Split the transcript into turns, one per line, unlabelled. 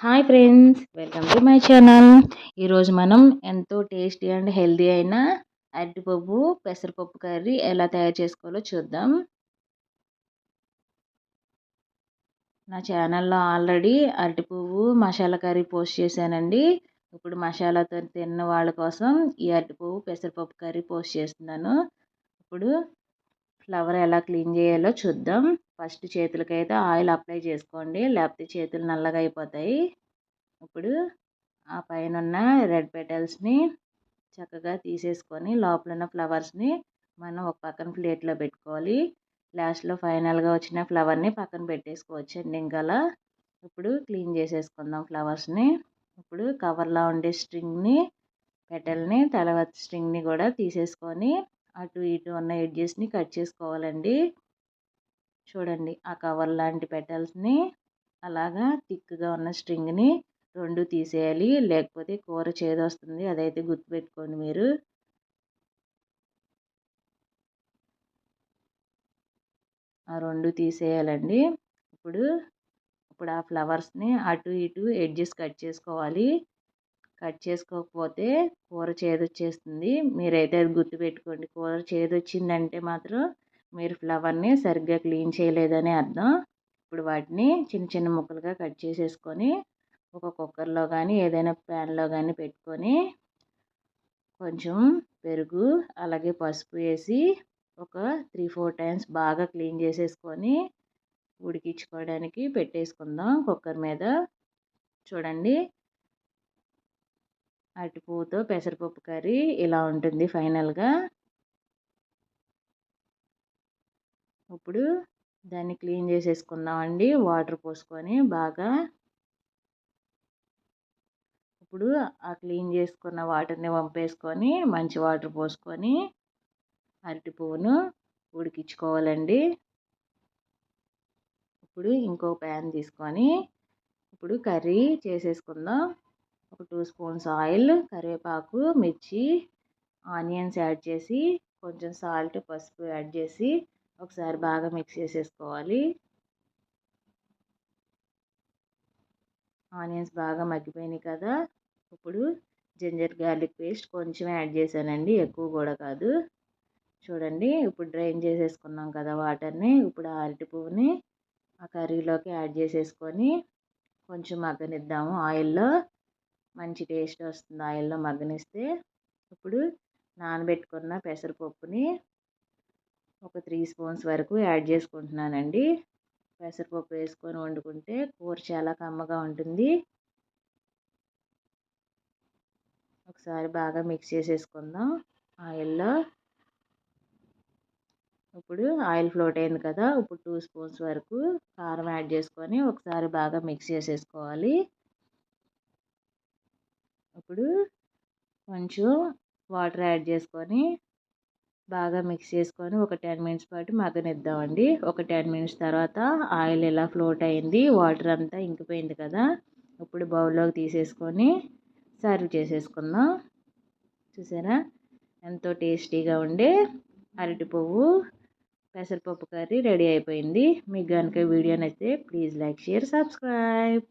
Hi friends welcome to my channel. ఈరోజు మనం ఎంతో టేస్టీ అండ్ హెల్దీ అయిన అరటిపప్పు పెసరపప్పు కర్రీ ఎలా తయారు చేసుకోవాలో చూద్దాం. నా ఛానల్లో ఆల్రెడీ అరటిపువ్వు మసాలా కర్రీ పోస్ట్ చేశానండి. ఇప్పుడు మసాలాతో తిన్న వాళ్ళ కోసం ఈ అరటిపువ్వు పెసరపప్పు కర్రీ పోస్ట్ చేస్తున్నాను. ఇప్పుడు ఫ్లవర్ ఎలా క్లీన్ చేయాలో చూద్దాం. ఫస్ట్ చేతులకైతే ఆయిల్ అప్లై చేసుకోండి. లేకపోతే చేతులు నల్లగా అయిపోతాయి. ఇప్పుడు ఆ పైన ఉన్న రెడ్ పెటల్స్ని చక్కగా తీసేసుకొని లోపల ఉన్న ఫ్లవర్స్ని మనం ఒక పక్కన ప్లేట్లో పెట్టుకోవాలి. లాస్ట్లో ఫైనల్గా వచ్చిన ఫ్లవర్ని పక్కన పెట్టేసుకోవచ్చండి ఇంకా ఇప్పుడు క్లీన్ చేసేసుకుందాం ఫ్లవర్స్ని. ఇప్పుడు కవర్లో ఉండే స్ట్రింగ్ని పెటల్ని తర్వాత స్ట్రింగ్ని కూడా తీసేసుకొని అటు ఇటు ఉన్న ఎడ్జెస్ని కట్ చేసుకోవాలండి. చూడండి ఆ కవర్ లాంటి పెటల్స్ని అలాగా థిక్గా ఉన్న స్ట్రింగ్ని రెండు తీసేయాలి. లేకపోతే కూర చేదొస్తుంది. అదైతే గుర్తుపెట్టుకోండి మీరు. ఆ రెండు తీసేయాలండి. ఇప్పుడు ఇప్పుడు ఆ ఫ్లవర్స్ని అటు ఇటు ఎడ్జెస్ కట్ చేసుకోవాలి. కట్ చేసుకోకపోతే కూర చేదొచ్చేస్తుంది. మీరైతే అది గుర్తుపెట్టుకోండి. కూర చేదొచ్చిందంటే మాత్రం మీరు ఫ్లవర్ని సరిగ్గా క్లీన్ చేయలేదని అర్థం. ఇప్పుడు వాటిని చిన్న చిన్న ముక్కలుగా కట్ చేసేసుకొని ఒక కుక్కర్లో కానీ ఏదైనా ప్యాన్లో కానీ పెట్టుకొని కొంచెం పెరుగు అలాగే పసుపు వేసి ఒక త్రీ ఫోర్ టైమ్స్ బాగా క్లీన్ చేసేసుకొని ఉడికించుకోవడానికి పెట్టేసుకుందాం కుక్కర్ మీద. చూడండి. అరటిపువ్వుతో పెసరపప్పు కర్రీ ఇలా ఉంటుంది ఫైనల్గా. ఇప్పుడు దాన్ని క్లీన్ చేసేసుకుందామండి వాటర్ పోసుకొని బాగా. ఇప్పుడు ఆ క్లీన్ చేసుకున్న వాటర్ని పంపేసుకొని మంచి వాటర్ పోసుకొని అరటి పువ్వును ఉడికించుకోవాలండి. ఇప్పుడు ఇంకో ప్యాన్ తీసుకొని ఇప్పుడు కర్రీ చేసేసుకుందాం. ఒక టూ స్పూన్స్ ఆయిల్ కరివేపాకు మిర్చి ఆనియన్స్ యాడ్ చేసి కొంచెం సాల్ట్ పసుపు యాడ్ చేసి ఒకసారి బాగా మిక్స్ చేసేసుకోవాలి. ఆనియన్స్ బాగా మగ్గిపోయినాయి కదా ఇప్పుడు జింజర్ గార్లిక్ పేస్ట్ కొంచెం యాడ్ చేశానండి ఎక్కువ కూడా కాదు. చూడండి ఇప్పుడు డ్రైన్ చేసేసుకున్నాం కదా వాటర్ని ఇప్పుడు అరటి పువ్వుని ఆ కర్రీలోకి యాడ్ చేసేసుకొని కొంచెం మగ్గనిద్దాము ఆయిల్లో. మంచి టేస్ట్ వస్తుంది. ఆయిల్లో మగ్గనిస్తే ఇప్పుడు నానబెట్టుకున్న పెసరపప్పుని ఒక త్రీ స్పూన్స్ వరకు యాడ్ చేసుకుంటున్నానండి. పెసరపప్పు వేసుకొని వండుకుంటే కూర చాలా కమ్మగా ఉంటుంది. ఒకసారి బాగా మిక్స్ చేసేసుకుందాం. ఆయిల్లో ఇప్పుడు ఆయిల్ ఫ్లోట్ అయింది కదా ఇప్పుడు టూ స్పూన్స్ వరకు కారం యాడ్ చేసుకొని ఒకసారి బాగా మిక్స్ చేసేసుకోవాలి. ఇప్పుడు కొంచెం వాటర్ యాడ్ చేసుకొని బాగా మిక్స్ చేసుకొని ఒక టెన్ మినిట్స్ పాటు మగ్గనిద్దామండి. ఒక టెన్ మినిట్స్ తర్వాత ఆయిల్ ఎలా ఫ్లోట్ అయింది వాటర్ అంతా ఇంకిపోయింది కదా ఇప్పుడు బౌల్లోకి తీసేసుకొని సర్వ్ చేసేసుకుందాం. చూసారా? ఎంతో టేస్టీగా ఉండే అరటి పువ్వు పెసరపప్పు కర్రీ రెడీ అయిపోయింది. మీకు కనుక వీడియో నచ్చితే ప్లీజ్ లైక్ షేర్ సబ్స్క్రైబ్.